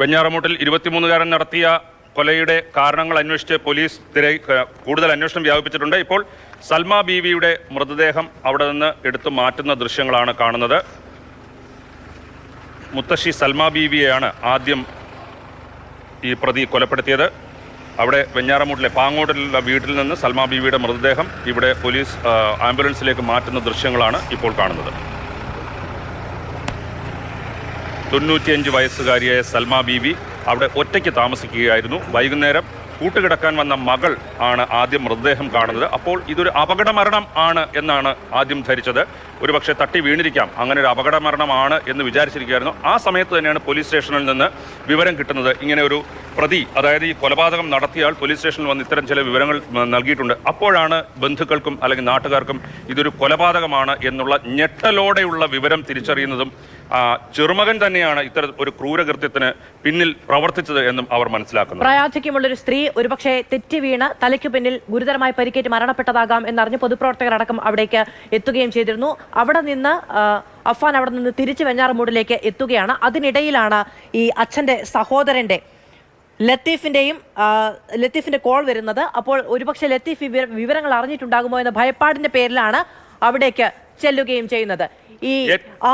വെഞ്ഞാറമൂട്ടിൽ ഇരുപത്തിമൂന്നുകാരൻ നടത്തിയ കൊലയുടെ കാരണങ്ങൾ അന്വേഷിച്ച് പോലീസ് തിര കൂടുതൽ അന്വേഷണം വ്യാപിപ്പിച്ചിട്ടുണ്ട്. ഇപ്പോൾ സൽമ ബീവിയുടെ മൃതദേഹം അവിടെ നിന്ന് എടുത്തു മാറ്റുന്ന ദൃശ്യങ്ങളാണ് കാണുന്നത്. മുത്തശ്ശി സൽമ ബീവിയെയാണ് ആദ്യം ഈ പ്രതി കൊലപ്പെടുത്തിയത്. അവിടെ വെഞ്ഞാറമൂട്ടിലെ പാങ്ങോട്ടിലുള്ള വീട്ടിൽ നിന്ന് സൽമ ബീവിയുടെ മൃതദേഹം ഇവിടെ പോലീസ് ആംബുലൻസിലേക്ക് മാറ്റുന്ന ദൃശ്യങ്ങളാണ് ഇപ്പോൾ കാണുന്നത്. തൊണ്ണൂറ്റിയഞ്ച് വയസ്സുകാരിയായ സൽമ ബീവി അവിടെ ഒറ്റയ്ക്ക് താമസിക്കുകയായിരുന്നു. വൈകുന്നേരം കൂട്ടുകിടക്കാൻ വന്ന മകൾ ആണ് ആദ്യം മൃതദേഹം കാണുന്നത്. അപ്പോൾ ഇതൊരു അപകട മരണം ആണ് എന്നാണ് ആദ്യം ധരിച്ചത്. ഒരുപക്ഷെ തട്ടി വീണിരിക്കാം. അങ്ങനെ ഒരു അപകട മരണമാണ് എന്ന് വിചാരിച്ചിരിക്കുകയായിരുന്നു. ആ സമയത്ത് തന്നെയാണ് പോലീസ് സ്റ്റേഷനിൽ നിന്ന് വിവരം കിട്ടുന്നത്. ഇങ്ങനെ ഒരു പ്രതി അതായത് ഈ കൊലപാതകം നടത്തിയാൽ പോലീസ് സ്റ്റേഷനിൽ വന്ന് ഇത്തരം ചില വിവരങ്ങൾ നൽകിയിട്ടുണ്ട്. അപ്പോഴാണ് ബന്ധുക്കൾക്കും അല്ലെങ്കിൽ നാട്ടുകാർക്കും ഇതൊരു കൊലപാതകമാണ് എന്നുള്ള ഞെട്ടലോടെയുള്ള വിവരം തിരിച്ചറിയുന്നതും ചെറുമകൻ തന്നെയാണ് ഇത്തരം ഒരു ക്രൂരകൃത്യത്തിന് പിന്നിൽ പ്രവർത്തിച്ചത് എന്നും അവർ മനസ്സിലാക്കുന്നു. പ്രായാധിക്യമുള്ള ഒരു സ്ത്രീ ഒരുപക്ഷെ തെറ്റി വീണ് തലയ്ക്ക് പിന്നിൽ ഗുരുതരമായി പരിക്കേറ്റ് മരണപ്പെട്ടതാകാം എന്നറിഞ്ഞ് പൊതുപ്രവർത്തകരടക്കം അവിടേക്ക് എത്തുകയും ചെയ്തിരുന്നു. അവിടെ നിന്ന് അഫ്വാൻ അവിടെ നിന്ന് തിരിച്ച് വെഞ്ഞാറമൂടിലേക്ക് എത്തുകയാണ്. അതിനിടയിലാണ് ഈ അച്ഛന്റെ സഹോദരന്റെ ലത്തീഫിന്റെയും ലത്തീഫിന്റെ കോൾ വരുന്നത്. അപ്പോൾ ഒരുപക്ഷെ ലത്തീഫ് വിവരങ്ങൾ അറിഞ്ഞിട്ടുണ്ടാകുമോ എന്ന ഭയപ്പാടിന്റെ പേരിലാണ് അവിടേക്ക് ചെല്ലുകയും ചെയ്യുന്നത്. ഈ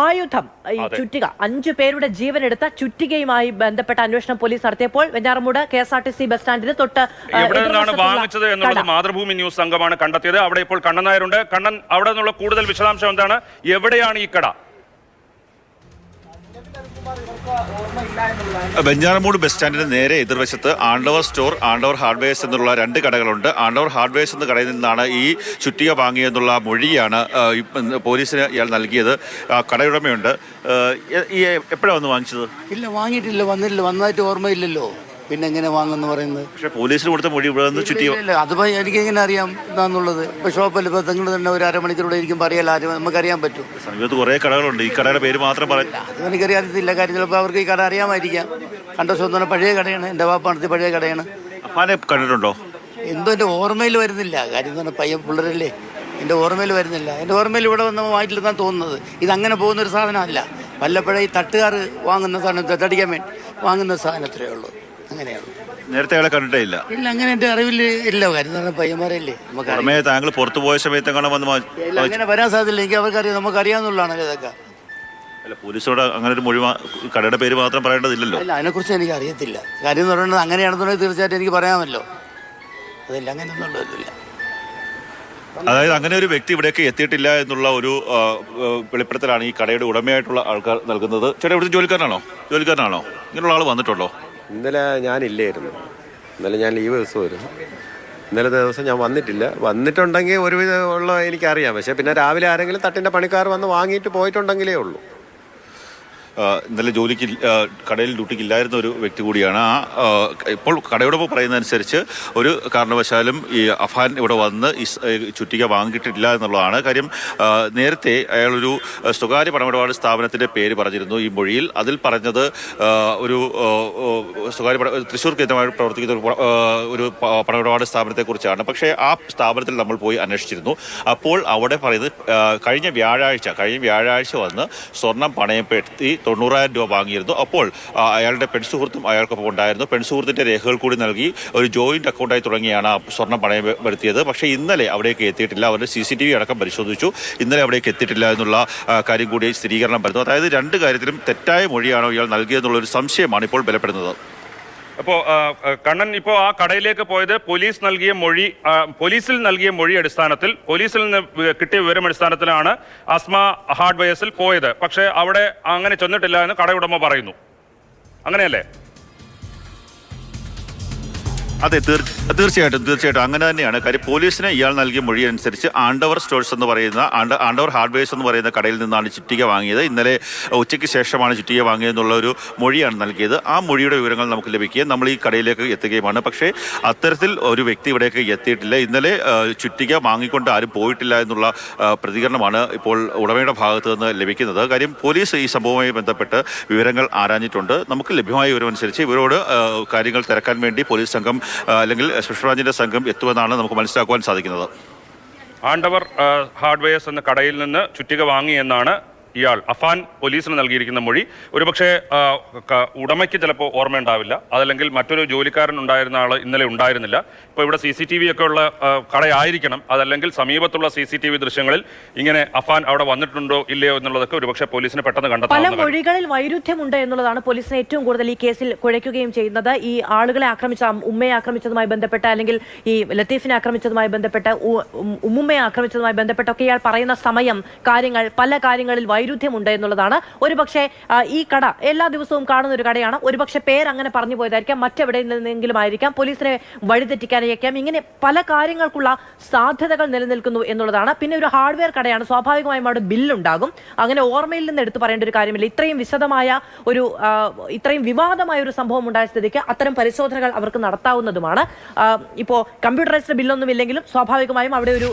ആയുധം ഈ. ചുറ്റിക അഞ്ചു പേരുടെ ജീവൻ എടുത്ത ചുറ്റികയുമായി ബന്ധപ്പെട്ട അന്വേഷണം പോലീസ് നടത്തിയപ്പോൾ Venjaramoodu K S R T C bus സ്റ്റാൻഡിന് തൊട്ട് എവിടെ നിന്നാണ് വാങ്ങിച്ചത് എന്നുള്ളത് മാതൃഭൂമി ന്യൂസ് സംഘമാണ് കണ്ടെത്തിയത്. അവിടെ ഇപ്പോൾ കണ്ണൻ നായരുണ്ട്. കണ്ണൻ അവിടെ നിന്നുള്ള കൂടുതൽ വിശദാംശം എന്താണ്? എവിടെയാണ് ഈ കട? വെഞ്ഞാറമൂട് ബസ് സ്റ്റാൻഡിന് നേരെ എതിർവശത്ത് ആണ്ടവർ സ്റ്റോർ ആണ്ടവർ ഹാർഡ്വെയർസ് എന്നുള്ള രണ്ട് കടകളുണ്ട്. ആണ്ടവർ ഹാർഡ്വെയർസ് എന്ന കടയിൽ നിന്നാണ് ഈ ചുറ്റിക വാങ്ങിയെന്നുള്ള മൊഴിയാണ് പോലീസിന് ഇയാൾ നൽകിയത്. കടയുടമയുണ്ട്. ഈ എപ്പോഴാണ് വന്ന് വാങ്ങിച്ചത്? ഇല്ല വാങ്ങിയിട്ടില്ല വന്നില്ല വന്നതായിട്ട് ഓർമ്മയില്ലല്ലോ. പിന്നെ എങ്ങനെ വാങ്ങുന്നു പറയുന്നത്? പക്ഷേ പോലീസിന് കൊടുത്ത മൊഴി ഇവിടെ നിന്ന് ചുറ്റിക ഇല്ല, എനിക്ക് എങ്ങനെ അറിയാം എന്താന്നുള്ളത് ഇപ്പൊ ഷോപ്പിൽ ഇപ്പൊ നിങ്ങൾ തന്നെ ഒരു അരമണിക്കൂടെ ഇരിക്കും പറയാലോ ആരും നമുക്കറിയാൻ പറ്റും. സമീപത്ത് കുറേ കടകളുണ്ട്. ഈ കടയുടെ പേര് മാത്രം പറയും അത് എനിക്കറിയാത്തില്ല കാര്യം ചിലപ്പോൾ അവർക്ക് ഈ കട അറിയാമായിരിക്കാം. കണ്ട സ്വന്തം പഴയ കടയാണ്. എന്റെ വാപ്പ നടത്തിയ പഴയ കടയാണ്. കണ്ടിട്ടുണ്ടോ? എന്തോ എന്റെ ഓർമ്മയിൽ വരുന്നില്ല. കാര്യം എന്ന് പറഞ്ഞാൽ പയ്യൻ പിള്ളേരല്ലേ. എന്റെ ഓർമ്മയിൽ വരുന്നില്ല. എന്റെ ഓർമ്മയിൽ ഇവിടെ വന്ന് വാങ്ങിയിട്ടില്ലെന്നാണ് തോന്നുന്നത്. അങ്ങനെ പോകുന്ന ഒരു സാധനമല്ല. വല്ലപ്പോഴേ ഈ തട്ടുകാർ വാങ്ങുന്ന സാധനം തടിക്കാൻ വേണ്ടി വാങ്ങുന്ന സാധനത്രേ ഉള്ളൂ. അങ്ങനെയാണ്. നേരത്തെ അയാളെ കണ്ടിട്ടേ ഇല്ല. ഇല്ല അങ്ങനെ എന്റെ അറിവിൽ ഇല്ല. കാര്യം പയ്യന്മാരല്ലേ? നമുക്ക് പുറമേ താങ്കൾ പുറത്തു പോയ സമയത്ത് എങ്ങനെ വന്ന് ഇല്ല അങ്ങനെ വരാൻ സാധ്യതയില്ല. എനിക്ക് അവർക്കറിയാം നമുക്കറിയാവുന്നതാണല്ലോ ഇതൊക്കെ. അല്ല പോലീസോട് അങ്ങനെ ഒരു മൊഴി മാ- കടയുടെ പേര് മാത്രം പറയേണ്ടതില്ലല്ലോ. അല്ല അതിനെക്കുറിച്ച് എനിക്ക് അറിയത്തില്ല കാര്യം എന്ന് പറയുന്നത് അങ്ങനെയാണെന്നുണ്ടെങ്കിൽ തീർച്ചയായിട്ടും എനിക്ക് പറയാമല്ലോ. അതില്ല അങ്ങനെയൊന്നുള്ളതില്ല അതായത് അങ്ങനെ ഒരു വ്യക്തി ഇവിടേക്ക് എത്തിയിട്ടില്ല എന്നുള്ള ഒരു ആ, ആ, വെളിപ്പെടുത്തലാണ് ഈ കടയുടെ ഉടമയായിട്ടുള്ള ആൾക്കാർ നൽകുന്നത്. ചേട്ടാ ഇവിടുത്തെ ജോലിക്കാരനാണോ? ജോലിക്കാരനാണോ? ഇങ്ങനെയുള്ള ആൾ വന്നിട്ടുണ്ടോ? ഇന്നലെ ഞാനില്ലായിരുന്നു. ഇന്നലെ ഞാൻ ലീവ് ദിവസമായിരുന്നു ഇന്നലെ ദിവസം ഞാൻ വന്നിട്ടില്ല. വന്നിട്ടുണ്ടെങ്കിൽ ഒരുവിധം ഉള്ള എനിക്കറിയാം. പക്ഷേ പിന്നെ രാവിലെ ആരെങ്കിലും തട്ടിന്റെ പണിക്കാർ വന്ന് വാങ്ങിയിട്ട് പോയിട്ടുണ്ടെങ്കിലേ ഉള്ളൂ. ഇന്നലെ ജോലിക്ക് കടയിൽ ഡ്യൂട്ടിക്ക് ഇല്ലായിരുന്ന ഒരു വ്യക്തി കൂടിയാണ്. ആ ഇപ്പോൾ ഇപ്പോൾ പറയുന്ന അനുസരിച്ച് ഒരു കാരണവശാലും ഈ അഫാൻ ഇവിടെ വന്ന് ഈ ചുറ്റിക വാങ്ങിയിട്ടില്ല എന്നുള്ളതാണ്. കാര്യം നേരത്തെ അയാളൊരു സ്വകാര്യ പണമിടപാട് സ്ഥാപനത്തിന്റെ പേര് പറഞ്ഞിരുന്നു ഈ മൊഴിയിൽ. അതിൽ പറഞ്ഞത് ഒരു സ്വകാര്യ തൃശ്ശൂർ കേന്ദ്രമായി പ്രവർത്തിക്കുന്ന ഒരു പണമിടപാട് സ്ഥാപനത്തെക്കുറിച്ചാണ്. പക്ഷേ ആ സ്ഥാപനത്തിൽ നമ്മൾ പോയി അന്വേഷിച്ചിരുന്നു. അപ്പോൾ അവിടെ പറയുന്നത് കഴിഞ്ഞ വ്യാഴാഴ്ച കഴിഞ്ഞ വ്യാഴാഴ്ച വന്ന് സ്വർണം പണയപ്പെടുത്തി തൊണ്ണൂറായിരം രൂപ വാങ്ങിയിരുന്നു. അപ്പോൾ അയാളുടെ പെൺസുഹൃത്തും അയാൾക്കൊപ്പം ഉണ്ടായിരുന്നു. പെൺസുഹൃത്തിന്റെ രേഖകൾ കൂടി നൽകി ഒരു ജോയിന്റ് അക്കൗണ്ടായി തുടങ്ങിയാണ് സ്വർണം പണയം വരുത്തിയത്. പക്ഷേ ഇന്നലെ അവിടേക്ക് എത്തിയിട്ടില്ല. അവരുടെ സി സി ടി വി അടക്കം പരിശോധിച്ചു. ഇന്നലെ അവിടേക്ക് എത്തിയിട്ടില്ല എന്നുള്ള കാര്യം കൂടി സ്ഥിരീകരണം വരുന്നു. അതായത് രണ്ട് കാര്യത്തിലും തെറ്റായ മൊഴിയാണോ ഇയാൾ നൽകിയതെന്നുള്ളൊരു സംശയമാണ് ഇപ്പോൾ ബലപ്പെടുന്നത്. അപ്പോ ആ, ആ, കണ്ണൻ ഇപ്പോ ആ കടയിലേക്ക് പോയത് പോലീസ് നൽകിയ മൊഴി പോലീസിൽ നൽകിയ മൊഴി അടിസ്ഥാനത്തിൽ പോലീസിൽ നിന്ന് കിട്ടിയ വിവരം അടിസ്ഥാനത്തിലാണ് അസ്മ ഹാർഡ്വെയർസിൽ പോയത്. പക്ഷേ അവിടെ അങ്ങനെ ചെന്നിട്ടില്ല എന്ന് കടയുടമ പറയുന്നു. അങ്ങനെയല്ലേ? അതെ തീർ- തീർച്ചയായിട്ടും തീർച്ചയായിട്ടും. അങ്ങനെ തന്നെയാണ്. കാര്യം പോലീസിന് ഇയാൾ നൽകിയ മൊഴി അനുസരിച്ച് ആണ്ടവർ സ്റ്റോഴ്സ് എന്ന് പറയുന്ന ആണ്ട ആണ്ടവർ ഹാർഡ്വെയർസ് എന്ന് പറയുന്ന കടയിൽ നിന്നാണ് ചുറ്റിക വാങ്ങിയത്. ഇന്നലെ ഉച്ചയ്ക്ക് ശേഷമാണ് ചുറ്റിക വാങ്ങിയതെന്നുള്ള ഒരു മൊഴിയാണ് നൽകിയത്. ആ മൊഴിയുടെ വിവരങ്ങൾ നമുക്ക് ലഭിക്കുകയും നമ്മൾ ഈ കടയിലേക്ക് എത്തുകയുമാണ്. പക്ഷേ അത്തരത്തിൽ ഒരു വ്യക്തി ഇവിടേക്ക് എത്തിയിട്ടില്ല. ഇന്നലെ ചുറ്റിക വാങ്ങിക്കൊണ്ട് ആരും പോയിട്ടില്ല എന്നുള്ള പ്രതികരണമാണ് ഇപ്പോൾ ഉടമയുടെ ഭാഗത്ത് നിന്ന് ലഭിക്കുന്നത്. കാര്യം പോലീസ് ഈ സംഭവവുമായി ബന്ധപ്പെട്ട് വിവരങ്ങൾ ആരാഞ്ഞിട്ടുണ്ട്. നമുക്ക് ലഭ്യമായ വിവരമനുസരിച്ച് ഇവരോട് കാര്യങ്ങൾ തിരക്കാൻ വേണ്ടി പോലീസ് സംഘം അല്ലെങ്കിൽ ബ്രാഞ്ചിന്റെ സംഘം എത്തുമെന്നാണ് നമുക്ക് മനസ്സിലാക്കുവാൻ സാധിക്കുന്നത്. ആണ്ടവർ ഹാർഡ്വെയർസ് എന്ന കടയിൽ നിന്ന് ചുറ്റിക വാങ്ങി എന്നാണ് ഇയാൾ അഫാൻ പോലീസിന് നൽകിയിരിക്കുന്ന മൊഴി. ഒരുപക്ഷെ ഉടമയ്ക്ക് ചിലപ്പോൾ ഓർമ്മയുണ്ടാവില്ല. അതല്ലെങ്കിൽ മറ്റൊരു ജോലിക്കാരൻ ഉണ്ടായിരുന്ന ആൾ ഇന്നലെ ഉണ്ടായിരുന്നില്ല. ഇപ്പോൾ ഇവിടെ സി സി ടി വി ഒക്കെ ഉള്ള കടയായിരിക്കണം. അതല്ലെങ്കിൽ സമീപത്തുള്ള സി സി ടി വി ദൃശ്യങ്ങളിൽ ഇങ്ങനെ അഫാൻ അവിടെ വന്നിട്ടുണ്ടോ ഇല്ലയോ എന്നുള്ളതൊക്കെ ഒരുപക്ഷെ പോലീസിന് പെട്ടെന്ന് പല കണ്ടെത്താവുന്ന കാര്യം. മൊഴികളിൽ വൈരുദ്ധ്യമുണ്ട് എന്നുള്ളതാണ് പോലീസിനെ ഏറ്റവും കൂടുതൽ ഈ കേസിൽ കുഴയ്ക്കുകയും ചെയ്യുന്നത്. ഈ ആളുകളെ ആക്രമിച്ച ഉമ്മയെ ആക്രമിച്ചതുമായി ബന്ധപ്പെട്ട അല്ലെങ്കിൽ ഈ ലത്തീഫിനെ ആക്രമിച്ചതുമായി ബന്ധപ്പെട്ട ഉമ്മുമ്മയെ ആക്രമിച്ചതുമായി ബന്ധപ്പെട്ടൊക്കെ ഇയാൾ പറയുന്ന സമയം കാര്യങ്ങൾ പല കാര്യങ്ങളിൽ വൈരുദ്ധ്യമുണ്ട് എന്നുള്ളതാണ് ഒരുപക്ഷെ ഈ കട എല്ലാ ദിവസവും കാണുന്ന ഒരു കടയാണ്. ഒരുപക്ഷെ പേര് അങ്ങനെ പറഞ്ഞു പോയതായിരിക്കാം. മറ്റെവിടെ നിന്നെങ്കിലും ആയിരിക്കാം. പോലീസിനെ വഴിതെറ്റിക്കാനായിരിക്കാം ഇങ്ങനെ പല കാര്യങ്ങൾക്കുള്ള സാധ്യതകൾ നിലനിൽക്കുന്നു എന്നുള്ളതാണ്. പിന്നെ ഒരു ഹാർഡ്വെയർ കടയാണ്. സ്വാഭാവികമായും അവിടെ ബില്ലുണ്ടാകും. അങ്ങനെ ഓർമ്മയിൽ നിന്ന് എടുത്തു പറയേണ്ട ഒരു കാര്യമില്ല. ഇത്രയും വിശദമായ ഒരു ഇത്രയും വിവാദമായ ഒരു സംഭവം ഉണ്ടായ സ്ഥിതിക്ക് അത്തരം പരിശോധനകൾ അവർക്ക് നടത്താവുന്നതുമാണ്. ഇപ്പോൾ ഇപ്പോ കമ്പ്യൂട്ടറൈസ്ഡ് ബില്ലൊന്നും ഇല്ലെങ്കിലും സ്വാഭാവികമായും അവിടെ ഒരു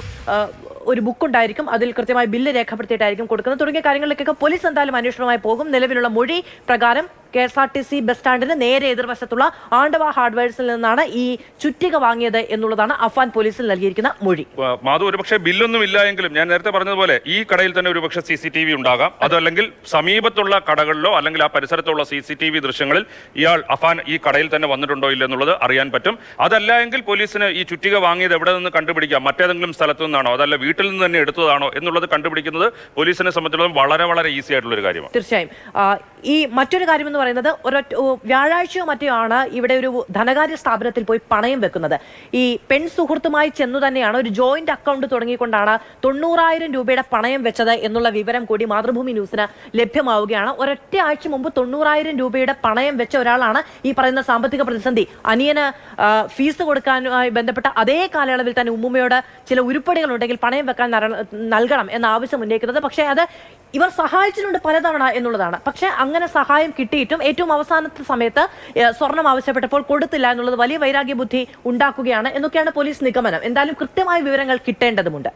ഒരു ബുക്ക് ഉണ്ടായിരിക്കും. അതിൽ കൃത്യമായി ബില്ല് രേഖപ്പെടുത്തിയിട്ടായിരിക്കും കൊടുക്കുന്നത്. തുടങ്ങിയ കാര്യങ്ങളിലേക്കൊക്കെ പോലീസ് എന്തായാലും അന്വേഷണവുമായി പോകും. നിലവിലുള്ള മൊഴി പ്രകാരം K S R T C bus സ്റ്റാൻഡിന് നേരെ എതിർവശത്തുള്ള ആണ്ടവ ഹാർഡ്വെയർസിൽ നിന്നാണ് ഈ ചുറ്റിക വാങ്ങിയത് എന്നുള്ളതാണ് അഫാൻ പോലീസിൽ നൽകിയിരിക്കുന്ന മൊഴി. മാധു ഒരുപക്ഷെ ബില്ലൊന്നും ഇല്ല എങ്കിലും ഞാൻ നേരത്തെ പറഞ്ഞതുപോലെ ഈ കടയിൽ തന്നെ ഒരുപക്ഷെ സി സി ടി വി ഉണ്ടാകാം. അതല്ലെങ്കിൽ സമീപത്തുള്ള കടകളിലോ അല്ലെങ്കിൽ ആ പരിസരത്തുള്ള സി സി ടി വി ദൃശ്യങ്ങളിൽ ഇയാൾ അഫാൻ ഈ കടയിൽ തന്നെ വന്നിട്ടുണ്ടോ ഇല്ല എന്നുള്ളത് അറിയാൻ പറ്റും. അതല്ല എങ്കിൽ പോലീസിന് ഈ ചുറ്റിക വാങ്ങിയത് എവിടെ നിന്ന് കണ്ടുപിടിക്കാം? മറ്റേതെങ്കിലും സ്ഥലത്തു നിന്നാണോ? അതല്ല വീട്ടിൽ നിന്ന് തന്നെ എടുത്തതാണോ എന്നുള്ളത് കണ്ടുപിടിക്കുന്നത് പോലീസിനെ സംബന്ധിച്ചിടത്തോളം വളരെ വളരെ ഈസി ആയിട്ടുള്ള ഒരു കാര്യമാണ്. തീർച്ചയായും. ഈ മറ്റൊരു കാര്യം എന്ന് പറയുന്നത് ഒരൊറ്റ ഓ, വ്യാഴാഴ്ചയോ മറ്റോ ആണ് ഇവിടെ ഒരു ധനകാര്യ സ്ഥാപനത്തിൽ പോയി പണയം വെക്കുന്നത്. ഈ പെൺ സുഹൃത്തുമായി ചെന്നു തന്നെയാണ് ഒരു ജോയിന്റ് അക്കൗണ്ട് തുടങ്ങിക്കൊണ്ടാണ് തൊണ്ണൂറായിരം രൂപയുടെ പണയം വെച്ചത് എന്നുള്ള വിവരം കൂടി മാതൃഭൂമി ന്യൂസിന് ലഭ്യമാവുകയാണ്. ഒരൊറ്റ ആഴ്ച മുമ്പ് തൊണ്ണൂറായിരം രൂപയുടെ പണയം വെച്ച ഒരാളാണ് ഈ പറയുന്ന സാമ്പത്തിക പ്രതിസന്ധി. അനിയന് ഫീസ് കൊടുക്കാനുമായി ബന്ധപ്പെട്ട അതേ കാലയളവിൽ തന്നെ ഉമ്മുമ്മയോട് ചില ഉരുപ്പടികൾ ഉണ്ടെങ്കിൽ പണയം വെക്കാൻ നൽകണം എന്ന ആവശ്യം ഉന്നയിക്കുന്നത്. പക്ഷേ അത് ഇവർ സഹായിച്ചിട്ടുണ്ട് പലതവണ എന്നുള്ളതാണ്. പക്ഷെ അങ്ങനെ സഹായം കിട്ടിയിട്ടും ഏറ്റവും അവസാനത്തെ സമയത്ത് സ്വർണം ആവശ്യപ്പെട്ടപ്പോൾ കൊടുത്തില്ല എന്നുള്ളത് വലിയ വൈരാഗ്യ ബുദ്ധി ഉണ്ടാക്കുകയാണ് എന്നൊക്കെയാണ് പോലീസ് നിഗമനം. എന്തായാലും കൃത്യമായ വിവരങ്ങൾ കിട്ടേണ്ടതുണ്ട്